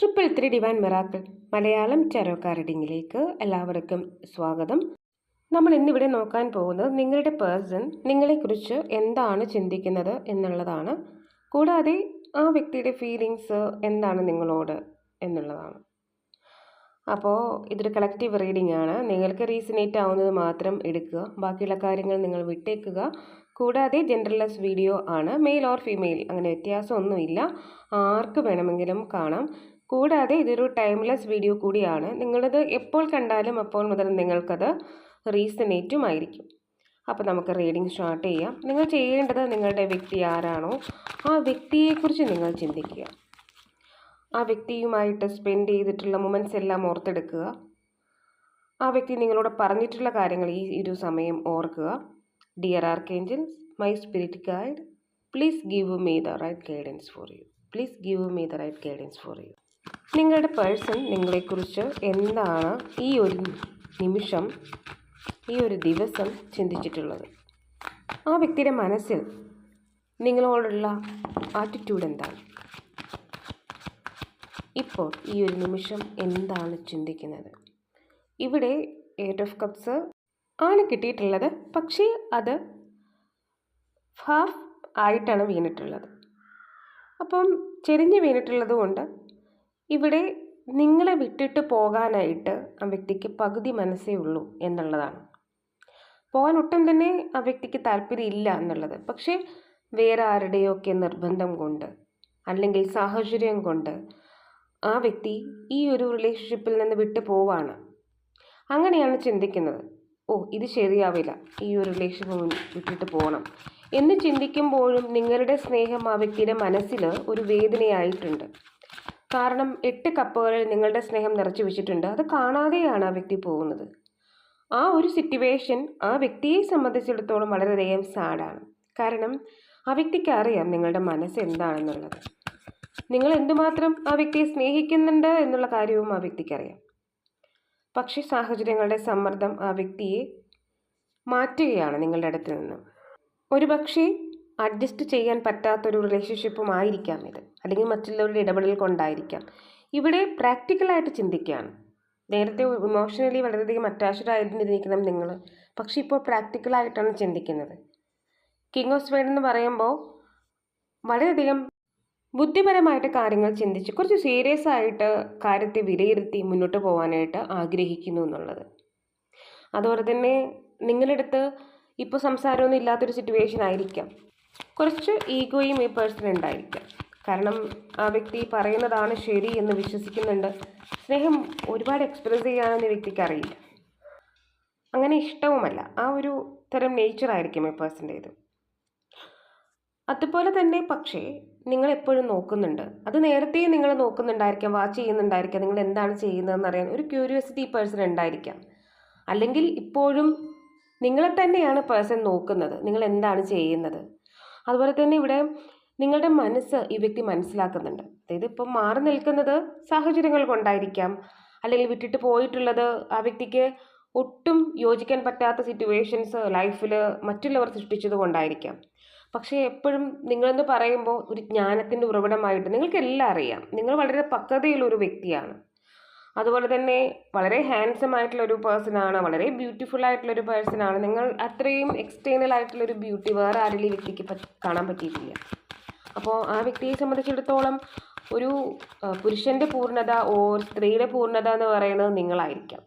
Triple three divine miracle Malayalam tarot കാർഡിങ്ങിലേക്ക് എല്ലാവർക്കും സ്വാഗതം. നമ്മൾ ഇന്നിവിടെ നോക്കാൻ പോകുന്നത് നിങ്ങളുടെ പേഴ്സൺ നിങ്ങളെക്കുറിച്ച് എന്താണ് ചിന്തിക്കുന്നത് എന്നുള്ളതാണ്. കൂടാതെ ആ വ്യക്തിയുടെ ഫീലിങ്സ് എന്താണ് നിങ്ങളോട് എന്നുള്ളതാണ്. അപ്പോൾ ഇതൊരു കളക്റ്റീവ് റീഡിംഗ് ആണ്. നിങ്ങൾക്ക് റീസണേറ്റ് ആവുന്നത് മാത്രം എടുക്കുക. ബാക്കിയുള്ള കാര്യങ്ങൾ നിങ്ങൾ വിട്ടേക്കുക. കൂടാതെ ജെൻഡർലെസ് വീഡിയോ ആണ്. മെയിൽ ഓർ ഫീമെയിൽ അങ്ങനെ വ്യത്യാസമൊന്നുമില്ല. ആർക്ക് വേണമെങ്കിലും കാണാം. കൂടാതെ ഇതൊരു ടൈംലെസ് വീഡിയോ കൂടിയാണ്. നിങ്ങളത് എപ്പോൾ കണ്ടാലും അപ്പോൾ മുതൽ നിങ്ങൾക്കത് റീസണേറ്റുമായിരിക്കും അപ്പോൾ നമുക്ക് റീഡിംഗ് സ്റ്റാർട്ട് ചെയ്യാം. നിങ്ങൾ ചെയ്യേണ്ടത് നിങ്ങളുടെ വ്യക്തി ആരാണോ ആ വ്യക്തിയെക്കുറിച്ച് നിങ്ങൾ ചിന്തിക്കുക. ആ വ്യക്തിയുമായിട്ട് സ്പെൻഡ് ചെയ്തിട്ടുള്ള മൊമെന്റ്സ് എല്ലാം ഓർത്തെടുക്കുക. ആ വ്യക്തി നിങ്ങളോട് പറഞ്ഞിട്ടുള്ള കാര്യങ്ങൾ ഈ ഒരു സമയം ഓർക്കുക. Dear archangels my spirit guide please give me the right guidance for you please give me the right guidance for you നിങ്ങളുടെ പേഴ്സൺ നിങ്ങളെക്കുറിച്ച് എന്താണ് ഈ ഒരു നിമിഷം ഈ ഒരു ദിവസം ചിന്തിച്ചിട്ടുള്ളത്? ആ വ്യക്തിയുടെ മനസ്സിൽ നിങ്ങളോടുള്ള ആറ്റിറ്റ്യൂഡ് എന്താണ്? ഇപ്പോൾ ഈ ഒരു നിമിഷം എന്താണ് ചിന്തിക്കുന്നത്? ഇവിടെ എയ്റ്റ് ഓഫ് കപ്സ് ആണ് കിട്ടിയിട്ടുള്ളത്. പക്ഷേ അത് ഹാഫ് ആയിട്ടാണ് വീണിട്ടുള്ളത്. അപ്പം ചെരിഞ്ഞ് വീണിട്ടുള്ളത് കൊണ്ട് ഇവിടെ നിങ്ങളെ വിട്ടിട്ട് പോകാനായിട്ട് ആ വ്യക്തിക്ക് പകുതി മനസ്സേ ഉള്ളൂ എന്നുള്ളതാണ്. പോകാൻ ഒട്ടും തന്നെ ആ വ്യക്തിക്ക് താല്പര്യമില്ല എന്നുള്ളത്. പക്ഷേ വേറെ ആരുടെയൊക്കെ നിർബന്ധം കൊണ്ട് അല്ലെങ്കിൽ സാഹചര്യം കൊണ്ട് ആ വ്യക്തി ഈ ഒരു റിലേഷൻഷിപ്പിൽ നിന്ന് വിട്ടു പോവാണ് അങ്ങനെയാണ് ചിന്തിക്കുന്നത്. ഓ ഇത് ശരിയാവില്ല. ഈ ഒരു റിലേഷൻ വിട്ടിട്ട് പോകണം എന്ന് ചിന്തിക്കുമ്പോഴും നിങ്ങളുടെ സ്നേഹം ആ വ്യക്തിയുടെ മനസ്സിൽ ഒരു വേദനയായിട്ടുണ്ട്. കാരണം എട്ട് കപ്പുകളിൽ നിങ്ങളുടെ സ്നേഹം നിറച്ചു വെച്ചിട്ടുണ്ട്. അത് കാണാതെയാണ് ആ വ്യക്തി പോകുന്നത്. ആ ഒരു സിറ്റുവേഷൻ ആ വ്യക്തിയെ സംബന്ധിച്ചിടത്തോളം വളരെയധികം സാഡാണ് കാരണം ആ വ്യക്തിക്ക് അറിയാം നിങ്ങളുടെ മനസ്സ് എന്താണെന്നുള്ളത്. നിങ്ങൾ എന്തുമാത്രം ആ വ്യക്തിയെ സ്നേഹിക്കുന്നുണ്ട് എന്നുള്ള കാര്യവും ആ വ്യക്തിക്കറിയാം പക്ഷേ സാഹചര്യങ്ങളുടെ സമ്മർദ്ദം ആ വ്യക്തിയെ മാറ്റുകയാണ് നിങ്ങളുടെ അടുത്ത് നിന്ന്. ഒരു പക്ഷേ അഡ്ജസ്റ്റ് ചെയ്യാൻ പറ്റാത്തൊരു റിലേഷൻഷിപ്പും ആയിരിക്കാം ഇത്. അല്ലെങ്കിൽ മറ്റുള്ളവരുടെ ഇടപെടൽ കൊണ്ടായിരിക്കാം. ഇവിടെ പ്രാക്ടിക്കലായിട്ട് ചിന്തിക്കുകയാണ്. നേരത്തെ ഇമോഷണലി വളരെയധികം അറ്റാച്ച്ഡ് ആയിരുന്നിരിക്കണം നിങ്ങൾ. പക്ഷേ ഇപ്പോൾ പ്രാക്ടിക്കലായിട്ടാണ് ചിന്തിക്കുന്നത്. കിങ് ഓഫ് സ്വേഡ് എന്ന് പറയുമ്പോൾ വളരെയധികം ബുദ്ധിപരമായിട്ട് കാര്യങ്ങൾ ചിന്തിച്ച് കുറച്ച് സീരിയസ് ആയിട്ട് കാര്യത്തെ വിലയിരുത്തി മുന്നോട്ട് പോകാനായിട്ട് ആഗ്രഹിക്കുന്നു എന്നുള്ളത്. അതുപോലെ തന്നെ നിങ്ങളുടെ നിങ്ങളടുത്ത് ഇപ്പോൾ സംസാരമൊന്നും ഇല്ലാത്തൊരു സിറ്റുവേഷൻ ആയിരിക്കാം. കുറച്ച് ഈഗോയും ഈ പേഴ്സൺ ഉണ്ടായിരിക്കാം. കാരണം ആ വ്യക്തി പറയുന്നതാണ് ശരി എന്ന് വിശ്വസിക്കുന്നുണ്ട്. സ്നേഹം ഒരുപാട് എക്സ്പ്രസ് ചെയ്യാനെന്ന് വ്യക്തിക്ക് അറിയില്ല. അങ്ങനെ ഇഷ്ടവുമല്ല. ആ ഒരു തരം നേച്ചർ ആയിരിക്കും ഈ പേഴ്സന്റേത് അതുപോലെ തന്നെ പക്ഷേ നിങ്ങൾ എപ്പോഴും നോക്കുന്നുണ്ട്. അത് നേരത്തെ നിങ്ങൾ നോക്കുന്നുണ്ടായിരിക്കാം വാച്ച് ചെയ്യുന്നുണ്ടായിരിക്കാം നിങ്ങൾ എന്താണ് ചെയ്യുന്നതെന്ന് അറിയാൻ ഒരു ക്യൂരിയോസിറ്റി പേഴ്സൺ ഉണ്ടായിരിക്കാം. അല്ലെങ്കിൽ ഇപ്പോഴും നിങ്ങളെ തന്നെയാണ് പേഴ്സൺ നോക്കുന്നത് നിങ്ങൾ എന്താണ് ചെയ്യുന്നത്. അതുപോലെ തന്നെ ഇവിടെ നിങ്ങളുടെ മനസ്സ് ഈ വ്യക്തി മനസ്സിലാക്കുന്നുണ്ട്. അതായത് ഇപ്പം മാറി നിൽക്കുന്നത് സാഹചര്യങ്ങൾ കൊണ്ടായിരിക്കാം. അല്ലെങ്കിൽ വിട്ടിട്ട് പോയിട്ടുള്ളത് ആ വ്യക്തിക്ക് ഒട്ടും യോജിക്കാൻ പറ്റാത്ത സിറ്റുവേഷൻസ് ലൈഫിൽ മറ്റുള്ളവർ സൃഷ്ടിച്ചത് കൊണ്ടായിരിക്കാം. പക്ഷേ എപ്പോഴും നിങ്ങളെന്ന് പറയുമ്പോൾ ഒരു ജ്ഞാനത്തിന്റെ ഉറവിടമായിട്ട് നിങ്ങൾക്കെല്ലാം അറിയാം. നിങ്ങൾ വളരെ പക്വതയുള്ളൊരു വ്യക്തിയാണ്. അതുപോലെ തന്നെ വളരെ ഹാൻസം ആയിട്ടുള്ള ഒരു പേഴ്സൺ ആണ് വളരെ ബ്യൂട്ടിഫുൾ ആയിട്ടുള്ള ഒരു പേഴ്സൺ ആണ്. നിങ്ങൾ അത്രയും എക്സ്റ്റേണൽ ആയിട്ടുള്ള ഒരു ബ്യൂട്ടി വേറെ ആരെങ്കിലും വ്യക്തിക്ക് കാണാൻ പറ്റിയിട്ടില്ല. അപ്പോൾ ആ വ്യക്തിയെ സംബന്ധിച്ചിടത്തോളം ഒരു പുരുഷന്റെ പൂർണത ഓർ സ്ത്രീയുടെ പൂർണത എന്ന് പറയുന്നത് നിങ്ങളായിരിക്കാം.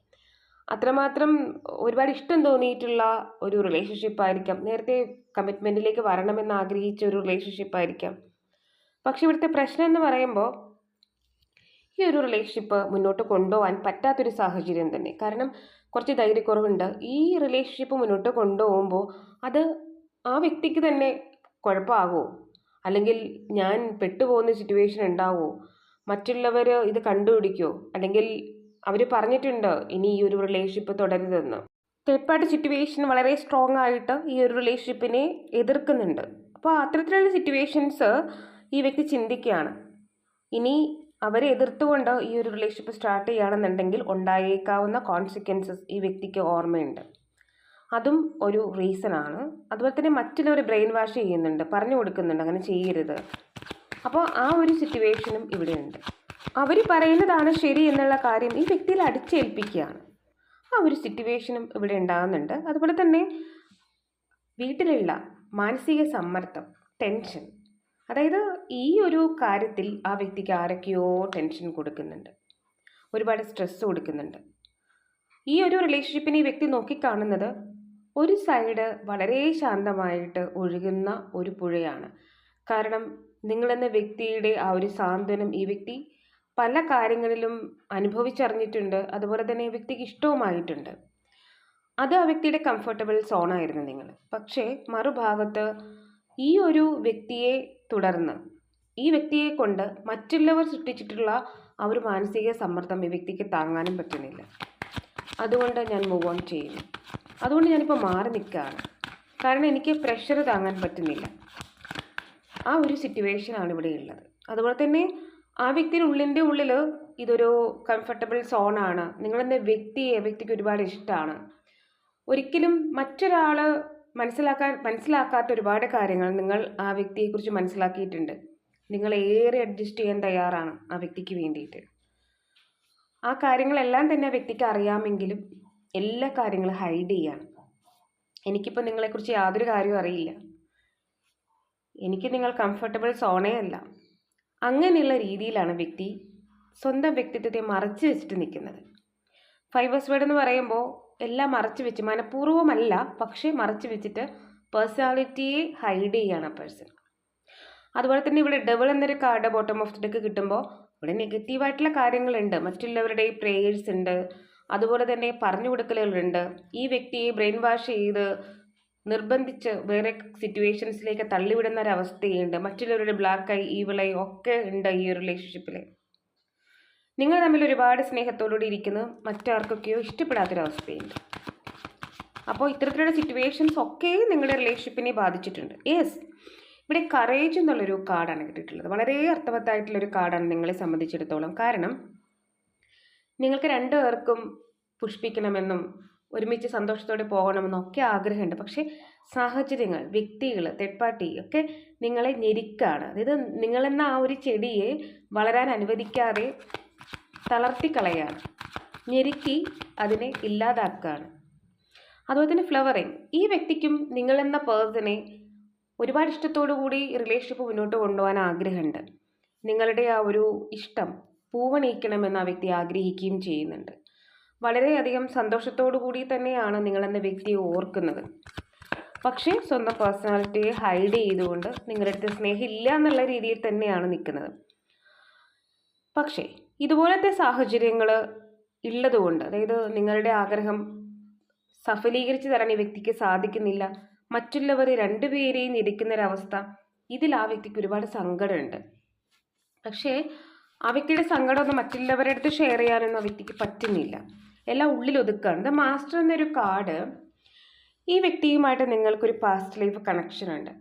അത്രമാത്രം ഒരുപാട് ഇഷ്ടം തോന്നിയിട്ടുള്ള ഒരു റിലേഷൻഷിപ്പ് ആയിരിക്കാം. നേരത്തെ കമ്മിറ്റ്മെന്റിലേക്ക് വരണമെന്ന് ആഗ്രഹിച്ച ഒരു റിലേഷൻഷിപ്പ് ആയിരിക്കാം. പക്ഷെ ഇവിടുത്തെ പ്രശ്നം എന്ന് പറയുമ്പോൾ ഈ ഒരു റിലേഷൻഷിപ്പ് മുന്നോട്ട് കൊണ്ടുപോകാൻ പറ്റാത്തൊരു സാഹചര്യം തന്നെ. കാരണം കുറച്ച് ധൈര്യക്കുറവുണ്ട്. ഈ റിലേഷൻഷിപ്പ് മുന്നോട്ട് കൊണ്ടുപോകുമ്പോൾ അത് ആ വ്യക്തിക്ക് തന്നെ കുഴപ്പമാകുമോ അല്ലെങ്കിൽ ഞാൻ പെട്ടുപോകുന്ന സിറ്റുവേഷൻ ഉണ്ടാവുമോ മറ്റുള്ളവർ ഇത് കണ്ടുപിടിക്കുമോ അല്ലെങ്കിൽ അവർ പറഞ്ഞിട്ടുണ്ട് ഇനി ഈ ഒരു റിലേഷൻഷിപ്പ് തുടരുതെന്ന്. തേർഡ് സിറ്റുവേഷൻ വളരെ സ്ട്രോങ് ആയിട്ട് ഈ ഒരു റിലേഷൻഷിപ്പിനെ എതിർക്കുന്നുണ്ട്. അപ്പോൾ അത്തരത്തിലുള്ള സിറ്റുവേഷൻസ് ഈ വ്യക്തി ചിന്തിക്കുകയാണ്. ഇനി അവരെ എതിർത്തുകൊണ്ട് ഈ ഒരു റിലേഷൻഷിപ്പ് സ്റ്റാർട്ട് ചെയ്യുകയാണെന്നുണ്ടെങ്കിൽ ഉണ്ടായേക്കാവുന്ന കോൺസിക്വൻസസ് ഈ വ്യക്തിക്ക് ഓർമ്മയുണ്ട്. അതും ഒരു റീസൺ ആണ്. അതുപോലെ തന്നെ മറ്റുള്ളവർ ബ്രെയിൻ വാഷ് ചെയ്യുന്നുണ്ട് പറഞ്ഞു കൊടുക്കുന്നുണ്ട് അങ്ങനെ ചെയ്യരുത്. അപ്പോൾ ആ ഒരു സിറ്റുവേഷനും ഇവിടെയുണ്ട്. അവർ പറയുന്നതാണ് ശരി എന്നുള്ള കാര്യം ഈ വ്യക്തിയിൽ അടിച്ചേൽപ്പിക്കുകയാണ്. ആ ഒരു സിറ്റുവേഷനും ഇവിടെ ഉണ്ടാകുന്നുണ്ട്. അതുപോലെ തന്നെ വീട്ടിലുള്ള മാനസിക സമ്മർദ്ദം ടെൻഷൻ അതായത് ഈ ഒരു കാര്യത്തിൽ ആ വ്യക്തിക്ക് ആരൊക്കെയോ ടെൻഷൻ കൊടുക്കുന്നുണ്ട്. ഒരുപാട് സ്ട്രെസ് കൊടുക്കുന്നുണ്ട്. ഈ ഒരു റിലേഷൻഷിപ്പിനെ ഈ വ്യക്തി നോക്കിക്കാണുന്നത് ഒരു സൈഡ് വളരെ ശാന്തമായിട്ട് ഒഴുകുന്ന ഒരു പുഴയാണ്. കാരണം നിങ്ങളെന്ന വ്യക്തിയുടെ ആ ഒരു സാന്ത്വനം ഈ വ്യക്തി പല കാര്യങ്ങളിലും അനുഭവിച്ചറിഞ്ഞിട്ടുണ്ട്. അതുപോലെ തന്നെ വ്യക്തിക്ക് ഇഷ്ടവുമായിട്ടുണ്ട്. അത് ആ വ്യക്തിയുടെ കംഫർട്ടബിൾ സോണായിരുന്നു നിങ്ങൾ പക്ഷേ മറുഭാഗത്ത് ഈ ഒരു വ്യക്തിയെ തുടർന്ന് ഈ വ്യക്തിയെ കൊണ്ട് മറ്റുള്ളവർ സൃഷ്ടിച്ചിട്ടുള്ള ആ ഒരു മാനസിക സമ്മർദ്ദം ഈ വ്യക്തിക്ക് താങ്ങാനും പറ്റുന്നില്ല. അതുകൊണ്ട് ഞാൻ മൂവ് ഓൺ ചെയ്യുന്നു. അതുകൊണ്ട് ഞാനിപ്പോൾ മാറി നിൽക്കുകയാണ്. കാരണം എനിക്ക് പ്രഷർ താങ്ങാൻ പറ്റുന്നില്ല. ആ ഒരു സിറ്റുവേഷനാണ് ഇവിടെ ഉള്ളത്. അതുപോലെ തന്നെ ആ വ്യക്തിയുടെ ഉള്ളിന്റെ ഉള്ളിൽ ഇതൊരു കംഫർട്ടബിൾ സോണാണ് നിങ്ങളെന്ന വ്യക്തിയെ വ്യക്തിക്ക് ഒരുപാട് ഇഷ്ടമാണ് ഒരിക്കലും മറ്റൊരാൾ മനസ്സിലാക്കാൻ മനസ്സിലാക്കാത്ത ഒരുപാട് കാര്യങ്ങൾ നിങ്ങൾ ആ വ്യക്തിയെക്കുറിച്ച് മനസ്സിലാക്കിയിട്ടുണ്ട്. നിങ്ങൾ ഏറെ അഡ്ജസ്റ്റ് ചെയ്യാൻ തയ്യാറാണ് ആ വ്യക്തിക്ക് വേണ്ടിയിട്ട്. ആ കാര്യങ്ങളെല്ലാം തന്നെ ആ വ്യക്തിക്ക് അറിയാമെങ്കിലും എല്ലാ കാര്യങ്ങളും ഹൈഡ് ചെയ്യാണ് എനിക്കിപ്പോൾ നിങ്ങളെക്കുറിച്ച് യാതൊരു കാര്യവും അറിയില്ല. എനിക്ക് നിങ്ങൾ കംഫർട്ടബിൾ സോണേ അല്ല. അങ്ങനെയുള്ള രീതിയിലാണ് വ്യക്തി സ്വന്തം വ്യക്തിത്വത്തെ മറച്ചു വെച്ചിട്ട് നിൽക്കുന്നത്. ഫൈബേഴ്സ് വേർഡ് എന്ന് പറയുമ്പോൾ എല്ലാം മറച്ചു വെച്ച് മനഃപൂർവമല്ല പക്ഷേ മറച്ചു വെച്ചിട്ട് പേഴ്സണാലിറ്റിയെ ഹൈഡ് ചെയ്യാണ് ആ പേഴ്സൺ. അതുപോലെ തന്നെ ഇവിടെ ഡബിൾ എന്നൊരു card bottom of the deck കിട്ടുമ്പോൾ ഇവിടെ നെഗറ്റീവായിട്ടുള്ള കാര്യങ്ങളുണ്ട്. മറ്റുള്ളവരുടെ പ്രേയേഴ്സ് ഉണ്ട്. അതുപോലെ തന്നെ പറഞ്ഞു കൊടുക്കലുകളുണ്ട് ഈ വ്യക്തിയെ ബ്രെയിൻ വാഷ് ചെയ്ത് നിർബന്ധിച്ച് വേറെ സിറ്റുവേഷൻസിലേക്ക് തള്ളിവിടുന്ന ഒരു അവസ്ഥയുണ്ട് മറ്റുള്ളവരുടെ ബ്ലാക്ക് ഐ ഐ ഒക്കെ ഉണ്ട് ഈ ഒരു റിലേഷൻഷിപ്പിൽ നിങ്ങൾ തമ്മിൽ ഒരുപാട് സ്നേഹത്തോടുകൂടി ഇരിക്കുന്നു. മറ്റാർക്കൊക്കെയോ ഇഷ്ടപ്പെടാത്തൊരവസ്ഥയുണ്ട്. അപ്പോൾ ഇത്തരത്തിലുള്ള സിറ്റുവേഷൻസ് ഒക്കെ നിങ്ങളുടെ റിലേഷൻഷിപ്പിനെ ബാധിച്ചിട്ടുണ്ട്. യെസ് ഇവിടെ കറേജ് എന്നുള്ളൊരു കാർഡാണ് കിട്ടിയിട്ടുള്ളത്. വളരെ അർത്ഥവത്തായിട്ടുള്ളൊരു കാർഡാണ് നിങ്ങളെ സംബന്ധിച്ചിടത്തോളം. കാരണം നിങ്ങൾക്ക് രണ്ടു പേർക്കും പുഷ്പിക്കണമെന്നും ഒരുമിച്ച് സന്തോഷത്തോടെ പോകണമെന്നൊക്കെ ആഗ്രഹമുണ്ട്. പക്ഷേ സാഹചര്യങ്ങൾ വ്യക്തികൾ തേർഡ് പാർട്ടി ഒക്കെ നിങ്ങളെ ഞെരുക്കാണ്. അതായത് നിങ്ങളെന്ന ആ ഒരു ചെടിയെ വളരാൻ അനുവദിക്കാതെ തളർത്തിക്കളയാണ്. ഞെരുക്കി അതിനെ ഇല്ലാതാക്കുകയാണ് അതുപോലെ തന്നെ ഫ്ലവറിങ് ഈ വ്യക്തിക്കും നിങ്ങളെന്ന പേഴ്സണെ ഒരുപാട് ഇഷ്ടത്തോടു കൂടി റിലേഷൻഷിപ്പ് മുന്നോട്ട് കൊണ്ടുപോകാൻ ആഗ്രഹമുണ്ട്. നിങ്ങളുടെ ആ ഒരു ഇഷ്ടം പൂവണിയിക്കണമെന്ന് ആ വ്യക്തി ആഗ്രഹിക്കുകയും ചെയ്യുന്നുണ്ട്. വളരെയധികം സന്തോഷത്തോടു കൂടി തന്നെയാണ് നിങ്ങളെന്ന വ്യക്തിയെ ഓർക്കുന്നത്. പക്ഷേ സ്വന്തം പേഴ്സണാലിറ്റിയെ ഹൈഡ് ചെയ്തുകൊണ്ട് നിങ്ങളുടെ അടുത്ത് സ്നേഹമില്ല എന്നുള്ള രീതിയിൽ തന്നെയാണ് നിൽക്കുന്നത്. പക്ഷേ ഇതുപോലത്തെ സാഹചര്യങ്ങൾ ഉള്ളതുകൊണ്ട് അതായത് നിങ്ങളുടെ ആഗ്രഹം സഫലീകരിച്ച് തരാൻ ഈ വ്യക്തിക്ക് സാധിക്കുന്നില്ല മറ്റുള്ളവർ രണ്ടുപേരെയും ഇരിക്കുന്നൊരവസ്ഥ ഇതിൽ ആ വ്യക്തിക്ക് ഒരുപാട് സങ്കടമുണ്ട്. പക്ഷേ ആ വ്യക്തിയുടെ സങ്കടമൊന്നും മറ്റുള്ളവരുടെ അടുത്ത് ഷെയർ ചെയ്യാനൊന്നും ആ വ്യക്തിക്ക് പറ്റുന്നില്ല. എല്ലാം ഉള്ളിൽ ഒതുക്കുകയാണ് ദ മാസ്റ്റർ എന്നൊരു കാർഡ് ഈ വ്യക്തിയുമായിട്ട് നിങ്ങൾക്കൊരു പാസ്റ്റ് ലൈഫ് കണക്ഷൻ ഉണ്ട്.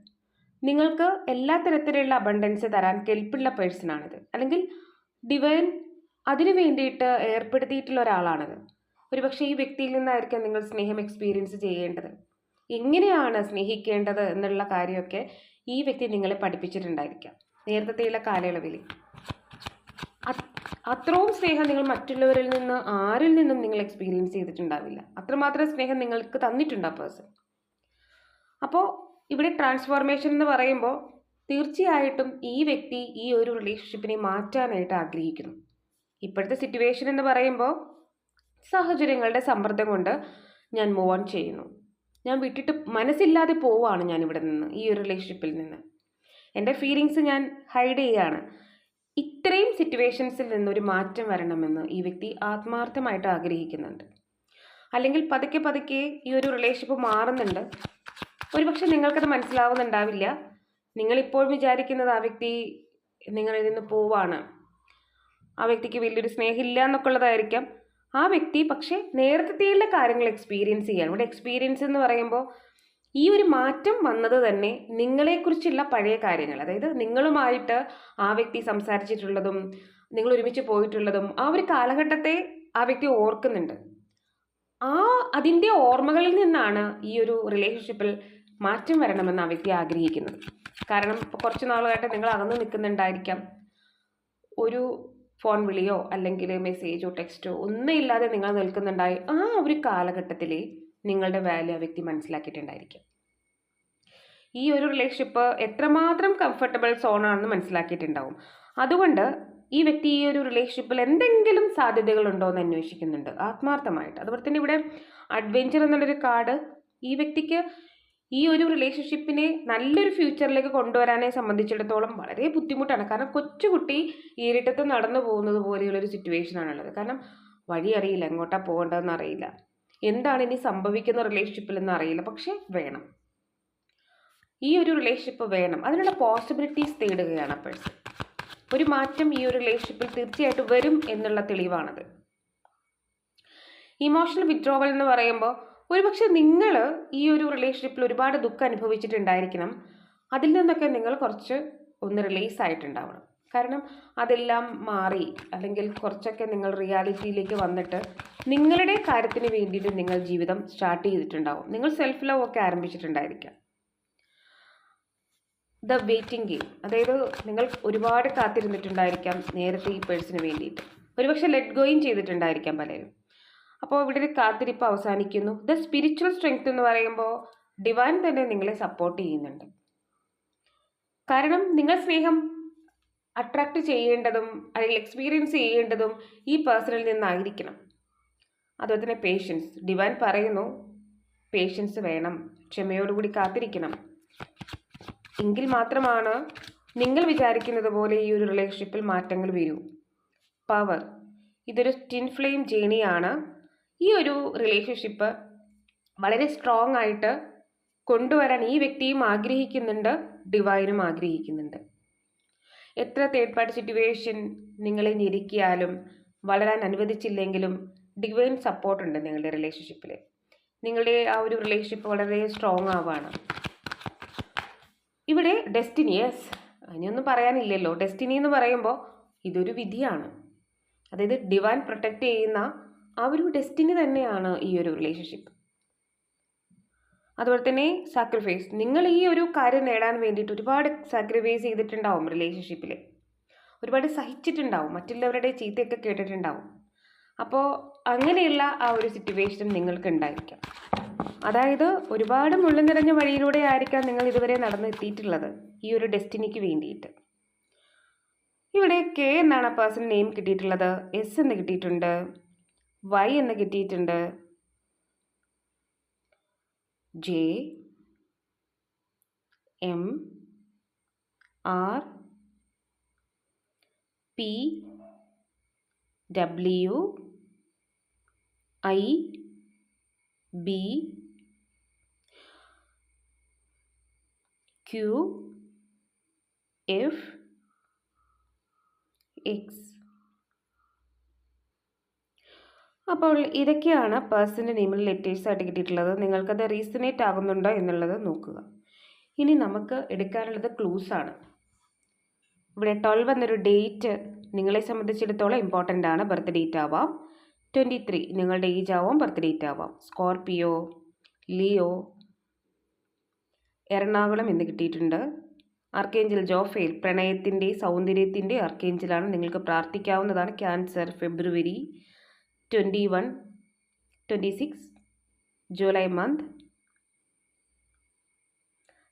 നിങ്ങൾക്ക് എല്ലാ തരത്തിലുള്ള അബണ്ടൻസ് തരാൻ കെൽപ്പുള്ള പേഴ്സണാണിത് അല്ലെങ്കിൽ ഡിവൈൻ അതിനു വേണ്ടിയിട്ട് ഏർപ്പെടുത്തിയിട്ടുള്ള ഒരാളാണത്. ഒരുപക്ഷെ ഈ വ്യക്തിയിൽ നിന്നായിരിക്കാം നിങ്ങൾ സ്നേഹം എക്സ്പീരിയൻസ് ചെയ്യേണ്ടത്. എങ്ങനെയാണ് സ്നേഹിക്കേണ്ടത് എന്നുള്ള കാര്യമൊക്കെ ഈ വ്യക്തി നിങ്ങളെ പഠിപ്പിച്ചിട്ടുണ്ടായിരിക്കാം. നേരത്തെയുള്ള കാലയളവിൽ അത്രയും സ്നേഹം നിങ്ങൾ മറ്റുള്ളവരിൽ നിന്ന് ആരിൽ നിന്നും നിങ്ങൾ എക്സ്പീരിയൻസ് ചെയ്തിട്ടുണ്ടാവില്ല. അത്രമാത്രം സ്നേഹം നിങ്ങൾക്ക് തന്നിട്ടുണ്ട് ആ പേഴ്സൺ അപ്പോൾ ഇവിടെ ട്രാൻസ്ഫോർമേഷൻ എന്ന് പറയുമ്പോൾ തീർച്ചയായിട്ടും ഈ വ്യക്തി ഈ ഒരു റിലേഷൻഷിപ്പിനെ മാറ്റാനായിട്ട് ആഗ്രഹിക്കുന്നു. ഇപ്പോഴത്തെ സിറ്റുവേഷൻ എന്ന് പറയുമ്പോൾ സാഹചര്യങ്ങളുടെ സമ്മർദ്ദം കൊണ്ട് ഞാൻ മൂവ് ഓൺ ചെയ്യുന്നു. ഞാൻ വിട്ടിട്ട് മനസ്സില്ലാതെ പോവാണ് ഞാൻ ഇവിടെ നിന്ന് ഈ ഒരു റിലേഷൻഷിപ്പിൽ നിന്ന്. എന്റെ ഫീലിങ്സ് ഞാൻ ഹൈഡ് ചെയ്യാണ്. ഇത്രയും സിറ്റുവേഷൻസിൽ നിന്നൊരു മാറ്റം വരണമെന്ന് ഈ വ്യക്തി ആത്മാർത്ഥമായിട്ട് ആഗ്രഹിക്കുന്നുണ്ട്. അല്ലെങ്കിൽ പതുക്കെ പതുക്കെ ഈ ഒരു റിലേഷൻഷിപ്പ് മാറുന്നുണ്ട്. ഒരുപക്ഷെ നിങ്ങൾക്കത് മനസ്സിലാവുന്നുണ്ടാവില്ല. നിങ്ങളിപ്പോൾ വിചാരിക്കുന്നത് ആ വ്യക്തി നിങ്ങളിൽ നിന്ന് പോവാണ്. ആ വ്യക്തിക്ക് വലിയൊരു സ്നേഹമില്ല എന്നൊക്കെ ഉള്ളതായിരിക്കാം ആ വ്യക്തി പക്ഷേ നേരത്തെയുള്ള കാര്യങ്ങൾ എക്സ്പീരിയൻസ് ചെയ്യാൻ. ഇവിടെ എക്സ്പീരിയൻസ് എന്ന് പറയുമ്പോൾ ഈ ഒരു മാറ്റം വന്നത് തന്നെ നിങ്ങളെക്കുറിച്ചുള്ള പഴയ കാര്യങ്ങൾ. അതായത് നിങ്ങളുമായിട്ട് ആ വ്യക്തി സംസാരിച്ചിട്ടുള്ളതും നിങ്ങൾ ഒരുമിച്ച് പോയിട്ടുള്ളതും ആ ഒരു കാലഘട്ടത്തെ ആ വ്യക്തി ഓർക്കുന്നുണ്ട്. ആ അതിന്റെ ഓർമ്മകളിൽ നിന്നാണ് ഈ ഒരു റിലേഷൻഷിപ്പിൽ മാറ്റം വരണമെന്ന് ആ വ്യക്തി ആഗ്രഹിക്കുന്നത്. കാരണം ഇപ്പോൾ കുറച്ച് നാളുകളായിട്ട് നിങ്ങൾ അകന്നു നിൽക്കുന്നുണ്ടായിരിക്കാം. ഒരു ഫോൺ വിളിയോ അല്ലെങ്കിൽ മെസ്സേജോ ടെക്സ്റ്റോ ഒന്നും ഇല്ലാതെ നിങ്ങൾ നിൽക്കുന്നുണ്ടായി ആ ഒരു കാലഘട്ടത്തിൽ നിങ്ങളുടെ വാല്യൂ ആ വ്യക്തി മനസ്സിലാക്കിയിട്ടുണ്ടായിരിക്കും. ഈ ഒരു റിലേഷൻഷിപ്പ് എത്രമാത്രം കംഫർട്ടബിൾ സോണാണെന്ന് മനസ്സിലാക്കിയിട്ടുണ്ടാവും. അതുകൊണ്ട് ഈ വ്യക്തി ഈ ഒരു റിലേഷൻഷിപ്പിൽ എന്തെങ്കിലും സാധ്യതകളുണ്ടോ എന്ന് അന്വേഷിക്കുന്നുണ്ട് ആത്മാർത്ഥമായിട്ട്. അതുപോലെ തന്നെ ഇവിടെ അഡ്വഞ്ചർ എന്നുള്ളൊരു കാർഡ് ഈ വ്യക്തിക്ക് ഈ ഒരു റിലേഷൻഷിപ്പിനെ നല്ലൊരു ഫ്യൂച്ചറിലേക്ക് കൊണ്ടുവരാനെ സംബന്ധിച്ചിടത്തോളം വളരെ ബുദ്ധിമുട്ടാണ്. കാരണം കൊച്ചുകുട്ടി ഈരിട്ടത്ത് നടന്നു പോകുന്നത് പോലെയുള്ളൊരു സിറ്റുവേഷനാണുള്ളത് കാരണം വഴി അറിയില്ല എങ്ങോട്ടാണ് പോകേണ്ടതെന്ന് അറിയില്ല. എന്താണ് ഇനി സംഭവിക്കുന്ന റിലേഷൻഷിപ്പിൽ എന്ന് അറിയില്ല. പക്ഷേ വേണം. ഈ ഒരു റിലേഷൻഷിപ്പ് വേണം. അതിനുള്ള പോസിബിലിറ്റീസ് തേടുകയാണ് പേഴ്സൺ ഒരു മാറ്റം ഈ ഒരു റിലേഷൻഷിപ്പിൽ തീർച്ചയായിട്ടും വരും എന്നുള്ള തെളിവാണത്. ഇമോഷണൽ വിഡ്രോവൽ എന്ന് പറയുമ്പോൾ ഒരുപക്ഷെ നിങ്ങൾ ഈ ഒരു റിലേഷൻഷിപ്പിൽ ഒരുപാട് ദുഃഖം അനുഭവിച്ചിട്ടുണ്ടായിരിക്കണം. അതിൽ നിന്നൊക്കെ നിങ്ങൾ കുറച്ച് ഒന്ന് റിലീസ് ആയിട്ടുണ്ടാവണം. കാരണം അതെല്ലാം മാറി. അല്ലെങ്കിൽ കുറച്ചൊക്കെ നിങ്ങൾ റിയാലിറ്റിയിലേക്ക് വന്നിട്ട് നിങ്ങളുടെ കാര്യത്തിന് വേണ്ടിയിട്ട് നിങ്ങൾ ജീവിതം സ്റ്റാർട്ട് ചെയ്തിട്ടുണ്ടാവും. നിങ്ങൾ സെൽഫ് ലവ് ഒക്കെ ആരംഭിച്ചിട്ടുണ്ടായിരിക്കാം. ദ വെയിറ്റിംഗ് ഗെയിം അതായത് നിങ്ങൾ ഒരുപാട് കാത്തിരുന്നിട്ടുണ്ടായിരിക്കാം നേരത്തെ ഈ പേഴ്സിന് വേണ്ടിയിട്ട്. ഒരുപക്ഷെ ലെറ്റ് ഗോയും ചെയ്തിട്ടുണ്ടായിരിക്കാം പലരും. അപ്പോൾ ഇവിടെ ഒരു കാത്തിരിപ്പ് അവസാനിക്കുന്നു. ദ സ്പിരിച്വൽ സ്ട്രെങ്ത് എന്ന് പറയുമ്പോൾ ഡിവൈൻ തന്നെ നിങ്ങളെ സപ്പോർട്ട് ചെയ്യുന്നുണ്ട്. കാരണം നിങ്ങൾ സ്നേഹം അട്രാക്റ്റ് ചെയ്യേണ്ടതും അല്ലെങ്കിൽ എക്സ്പീരിയൻസ് ചെയ്യേണ്ടതും ഈ പേഴ്സണിൽ നിന്നായിരിക്കണം. അതുപോലെ തന്നെ പേഷ്യൻസ് ഡിവൈൻ പറയുന്നു പേഷ്യൻസ് വേണം. ക്ഷമയോടുകൂടി കാത്തിരിക്കണം. എങ്കിൽ മാത്രമാണ് നിങ്ങൾ വിചാരിക്കുന്നത് പോലെ ഈ ഒരു റിലേഷൻഷിപ്പിൽ മാറ്റങ്ങൾ വരൂ. പവർ ഇതൊരു സ്റ്റിൻ ഫ്ലെയിം ജേണിയാണ് ഈ ഒരു റിലേഷൻഷിപ്പ് വളരെ സ്ട്രോങ് ആയിട്ട് കൊണ്ടുവരാൻ ഈ വ്യക്തിയും ആഗ്രഹിക്കുന്നുണ്ട് ഡിവൈനും ആഗ്രഹിക്കുന്നുണ്ട്. എത്ര തേർഡ് പാർട്ടി സിറ്റുവേഷൻ നിങ്ങളെ ഞെരുക്കിയാലും വളരാൻ അനുവദിച്ചില്ലെങ്കിലും ഡിവൈൻ സപ്പോർട്ടുണ്ട് നിങ്ങളുടെ റിലേഷൻഷിപ്പിൽ നിങ്ങളുടെ ആ ഒരു റിലേഷൻഷിപ്പ് വളരെ സ്ട്രോങ് ആവാണ് ഇവിടെ ഡെസ്റ്റിനി യെസ് അതിനൊന്നും പറയാനില്ലല്ലോ. ഡെസ്റ്റിനി എന്ന് പറയുമ്പോൾ ഇതൊരു വിധിയാണ്. അതായത് ഡിവൈൻ പ്രൊട്ടക്റ്റ് ചെയ്യുന്ന ആ ഒരു ഡെസ്റ്റിനി തന്നെയാണ് ഈ ഒരു റിലേഷൻഷിപ്പ് അതുപോലെ തന്നെ സാക്രിഫൈസ് നിങ്ങൾ ഈ ഒരു കാര്യം നേടാൻ വേണ്ടിയിട്ട് ഒരുപാട് സാക്രിഫൈസ് ചെയ്തിട്ടുണ്ടാവും റിലേഷൻഷിപ്പിൽ ഒരുപാട് സഹിച്ചിട്ടുണ്ടാവും. മറ്റുള്ളവരുടെ ചീത്തയൊക്കെ കേട്ടിട്ടുണ്ടാവും. അപ്പോൾ അങ്ങനെയുള്ള ആ ഒരു സിറ്റുവേഷൻ നിങ്ങൾക്ക് ഉണ്ടായിരിക്കാം. അതായത് ഒരുപാട് മുള്ളു നിറഞ്ഞ വഴിയിലൂടെ ആയിരിക്കാം നിങ്ങൾ ഇതുവരെ നടന്നെത്തിയിട്ടുള്ളത് ഈ ഒരു ഡെസ്റ്റിനിക്ക് വേണ്ടിയിട്ട്. ഇവിടെ കെ എന്നാണ് പേഴ്സൺ നെയിം കിട്ടിയിട്ടുള്ളത്. എസ് എന്ന് കിട്ടിയിട്ടുണ്ട്. വൈ എന്ന് കിട്ടിയിട്ടുണ്ട്. J M R P W I B Q F X. അപ്പോൾ ഇതൊക്കെയാണ് പേഴ്സന്റെ നെയിമിൽ ലെറ്റേഴ്സ് ആയിട്ട് കിട്ടിയിട്ടുള്ളത്. നിങ്ങൾക്കത് റീസണേറ്റ് ആകുന്നുണ്ടോ എന്നുള്ളത് നോക്കുക. ഇനി നമുക്ക് എടുക്കാനുള്ളത് ക്ലൂസ് ആണ്. ഇവിടെ ട്വൽവ് എന്നൊരു ഡേറ്റ് നിങ്ങളെ സംബന്ധിച്ചിടത്തോളം ഇമ്പോർട്ടന്റ് ആണ്. ബർത്ത് ഡേറ്റ് ആവാം. ട്വന്റി ത്രീ നിങ്ങളുടെ ഏജ് ആവാം ബർത്ത് ഡേറ്റ് ആവാം. സ്കോർപിയോ ലിയോ എറണാകുളം എന്ന് കിട്ടിയിട്ടുണ്ട്. ആർക്കേഞ്ചൽ ജോഫേൽ പ്രണയത്തിന്റെ സൗന്ദര്യത്തിന്റെ ആർക്കേഞ്ചലാണ് നിങ്ങൾക്ക് പ്രാർത്ഥിക്കാവുന്നതാണ്. Cancer February twenty one twenty six July month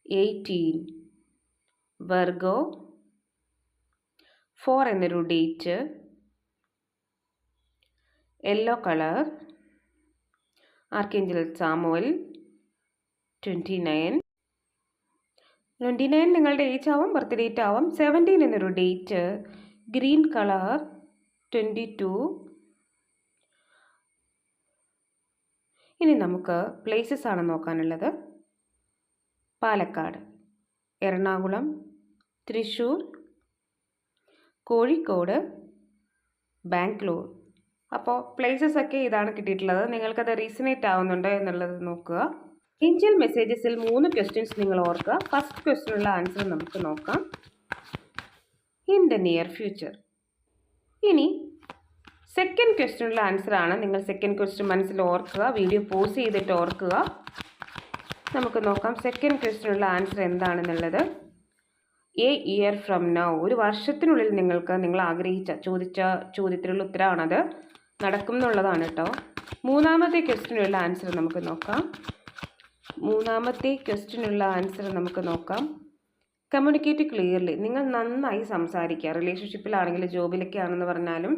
eighteen. Virgo four എന്നൊരു date. Yellow colour archangel Samuel twenty nine. Twenty nine നിങ്ങളുടെ ഏജ് ആവും ബർത്ത് ഡേറ്റ് ആവും സെവന്റീൻ എന്നൊരു date. Green colour twenty two. ഇനി നമുക്ക് പ്ലേസസ് ആണ് നോക്കാനുള്ളത്. പാലക്കാട് എറണാകുളം തൃശ്ശൂർ കോഴിക്കോട് ബാംഗ്ലൂർ. അപ്പോൾ പ്ലേസസ് ഒക്കെ ഇതാണ് കിട്ടിയിട്ടുള്ളത്. നിങ്ങൾക്കത് റീസണേറ്റ് ആവുന്നുണ്ടോ എന്നുള്ളത് നോക്കുക. ഏഞ്ചൽ മെസ്സേജസിൽ മൂന്ന് ക്വസ്റ്റ്യൻസ് നിങ്ങൾ ഓർക്കുക. ഫസ്റ്റ് ക്വസ്റ്റ്യനുള്ള ആൻസർ നമുക്ക് നോക്കാം. ഇൻ ദ നിയർ ഫ്യൂച്ചർ ഇനി സെക്കൻഡ് ക്വസ്റ്റ്യനുള്ള ആൻസറാണ് നിങ്ങൾ സെക്കൻഡ് ക്വസ്റ്റ്യൻ മനസ്സിൽ ഓർക്കുക. വീഡിയോ പോസ് ചെയ്തിട്ട് ഓർക്കുക. നമുക്ക് നോക്കാം. സെക്കൻഡ് ക്വസ്റ്റ്യനുള്ള ആൻസർ എന്താണെന്നുള്ളത്. എ ഇയർ ഫ്രം നൗ ഒരു വർഷത്തിനുള്ളിൽ നിങ്ങൾക്ക് നിങ്ങൾ ആഗ്രഹിച്ച ചോദിച്ച ചോദ്യത്തിനുള്ള ഉത്തരമാണത് നടക്കും എന്നുള്ളതാണ് കേട്ടോ. മൂന്നാമത്തെ ക്വസ്റ്റിനുള്ള ആൻസർ നമുക്ക് നോക്കാം. മൂന്നാമത്തെ ക്വസ്റ്റിനുള്ള ആൻസർ നമുക്ക് നോക്കാം. കമ്മ്യൂണിക്കേറ്റ് ക്ലിയർലി നിങ്ങൾ നന്നായി സംസാരിക്കുക. റിലേഷൻഷിപ്പിലാണെങ്കിലും ജോബിലൊക്കെ ആണെന്ന് പറഞ്ഞാലും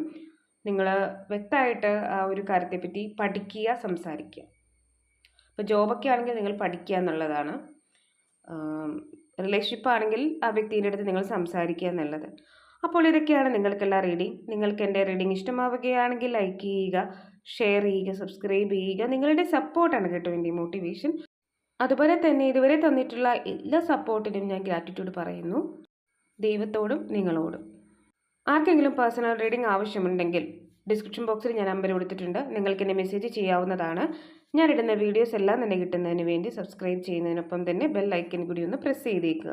നിങ്ങൾ വ്യക്തമായിട്ട് ആ ഒരു കാര്യത്തെപ്പറ്റി പഠിക്കുക സംസാരിക്കുക. ഇപ്പോൾ ജോബൊക്കെ ആണെങ്കിൽ നിങ്ങൾ പഠിക്കുക എന്നുള്ളതാണ്. റിലേഷൻഷിപ്പ് ആണെങ്കിൽ ആ വ്യക്തിയുടെ അടുത്ത് നിങ്ങൾ സംസാരിക്കുക എന്നുള്ളത്. അപ്പോൾ ഇതൊക്കെയാണ് നിങ്ങൾക്കെല്ലാം റീഡിങ്. നിങ്ങൾക്ക് എന്റെ റീഡിങ് ഇഷ്ടമാവുകയാണെങ്കിൽ ലൈക്ക് ചെയ്യുക ഷെയർ ചെയ്യുക സബ്സ്ക്രൈബ് ചെയ്യുക. നിങ്ങളുടെ സപ്പോർട്ടാണ് കേട്ടോ എന്റെ മോട്ടിവേഷൻ. അതുപോലെ തന്നെ ഇതുവരെ തന്നിട്ടുള്ള എല്ലാ സപ്പോർട്ടിനും ഞാൻ ഗ്രാറ്റിറ്റ്യൂഡ് പറയുന്നു. ദൈവത്തോടും നിങ്ങളോടും. ആർക്കെങ്കിലും പേഴ്സണൽ റീഡിംഗ് ആവശ്യമുണ്ടെങ്കിൽ ഡിസ്ക്രിപ്ഷൻ ബോക്സിൽ ഞാൻ നമ്പർ കൊടുത്തിട്ടുണ്ട്. നിങ്ങൾക്ക് എന്നെ മെസ്സേജ് ചെയ്യാവുന്നതാണ്. ഞാനിടുന്ന വീഡിയോസ് എല്ലാം തന്നെ കിട്ടുന്നതിന് വേണ്ടി സബ്സ്ക്രൈബ് ചെയ്യുന്നതിനൊപ്പം തന്നെ ബെൽ ഐക്കൻ കൂടി ഒന്ന് പ്രസ് ചെയ്തേക്കുക